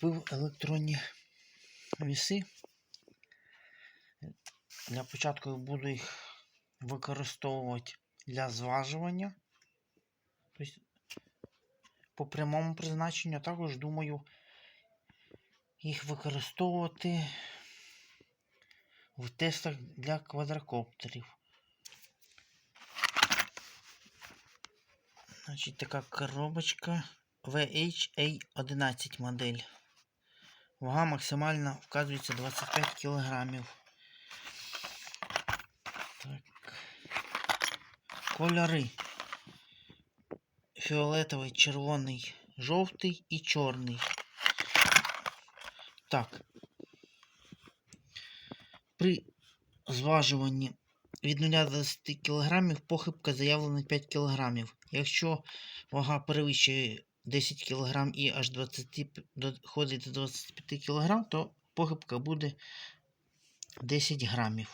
Купив електронні віси. Для початку я буду їх використовувати для зважування. Тобто по прямому призначенню, також думаю їх використовувати в тестах для квадрокоптерів. Значить, така коробочка VHA11 модель. Вага максимально вказується 25 кілограмів. Так. Кольори. Фіолетовий, червоний, жовтий і чорний. Так. При зважуванні від 0 до 10 кг похибка заявлена 5 кг. Якщо вага перевищує 10 кг і аж 20, доходить до 25 кг, то похибка буде 10 грамів.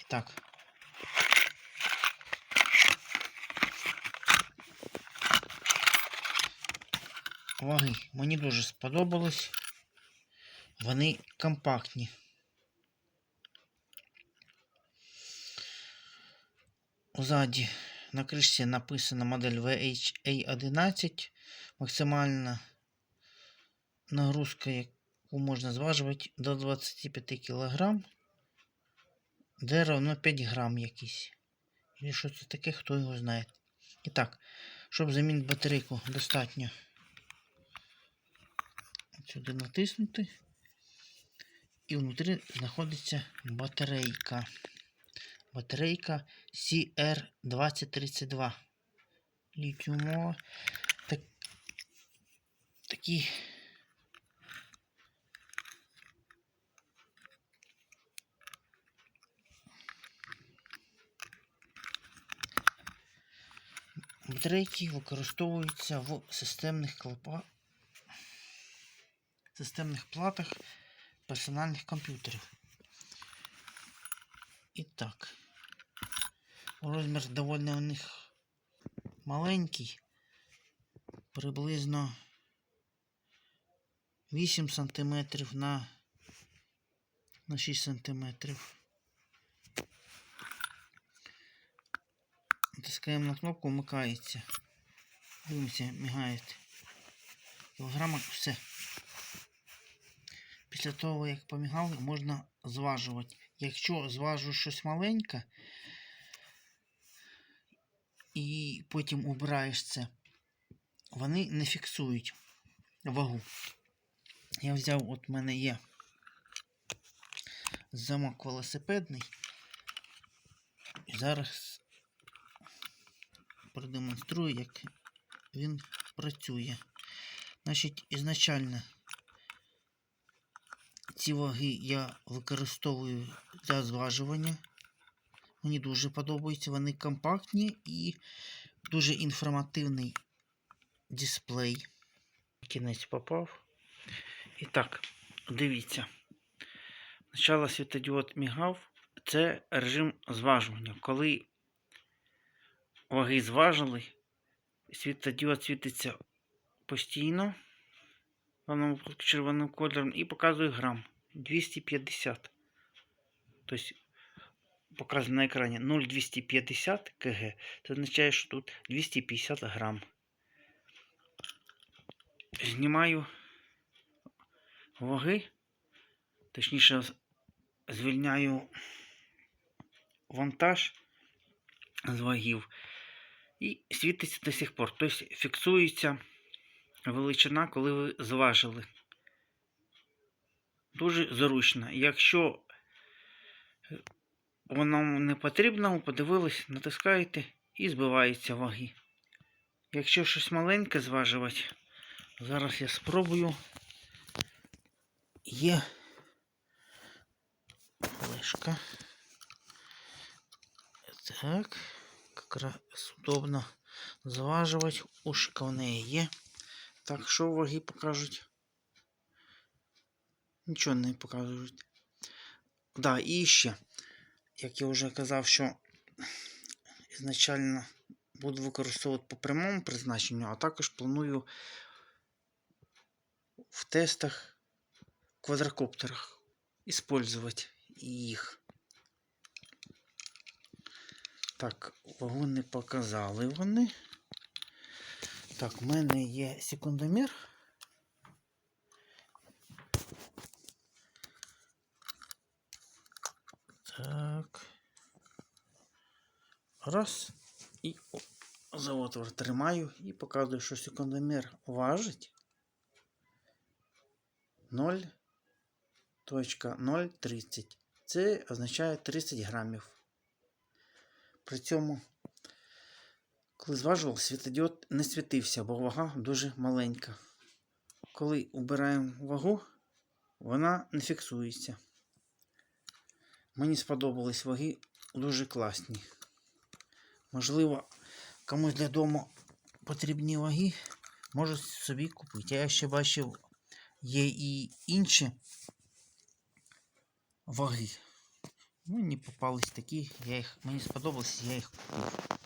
І так. Ваги мені дуже сподобались. Вони компактні. Ззаді на кришці написана модель VHA11. Максимальна нагрузка, яку можна зважувати до 25 кг. Де равно 5 грам якийсь. І що це таке, хто його знає. І так, щоб замінити батарейку, достатньо сюди натиснути. І внутрі знаходиться батарейка. Батарейка CR2032. Літіумова. Так, такі батарейки використовуються в системних клапа... системних платах персональних комп'ютерів. І так. Розмір доволі у них маленький. Приблизно 8 см на, на 6 см. Натискаємо на кнопку, вмикається. Дивимося, мігає. Кілограма, все. Після того, як помігали, можна зважувати. Якщо зважу щось маленьке, і потім убираєш це, вони не фіксують вагу. Я взяв, от в мене є замок велосипедний. І зараз продемонструю, як він працює. Значить, ізначально ці ваги я використовую для зважування. Мені дуже подобаються, вони компактні і дуже інформативний дисплей. Кінець попав. І так, дивіться. Спочатку світодіод мігав. Це режим зважування. Коли ваги зважили, світодіод світиться постійно. Воно червоним кольором і показує грам 250. Тобто показано на екрані 0,250 кг. Це означає, що тут 250 грам. Знімаю ваги, точніше, звільняю вантаж з вагів і світиться до сих пор. Тобто фіксується величина, коли ви зважили. Дуже зручно. Якщо е, воно не потрібно, подивились, натискаєте і збиваються ваги. Якщо щось маленьке зважувати, зараз я спробую. Є флешка. Так, якраз удобно зважувати. Ушка в неї є. Так, що ваги покажуть? Нічого не покажуть. Да, і ще, як я вже казав, що ізначально буду використовувати по прямому призначенню, а також планую в тестах квадрокоптерах. Использовать їх. Так, вагу не показали вони. Так, в мене є секундомір. Раз. І за отвор тримаю і показую, що секундомір важить 0.030. Це означає 30 грамів. При цьому, коли зважував, світодіод не світився, бо вага дуже маленька. Коли убираємо вагу, вона не фіксується. Мені сподобались ваги дуже класні. Можливо, комусь для дому потрібні ваги, можуть собі купити. Я ще бачив, є і інші ваги. Мені попались такі, я їх, мені сподобалось, я їх купив.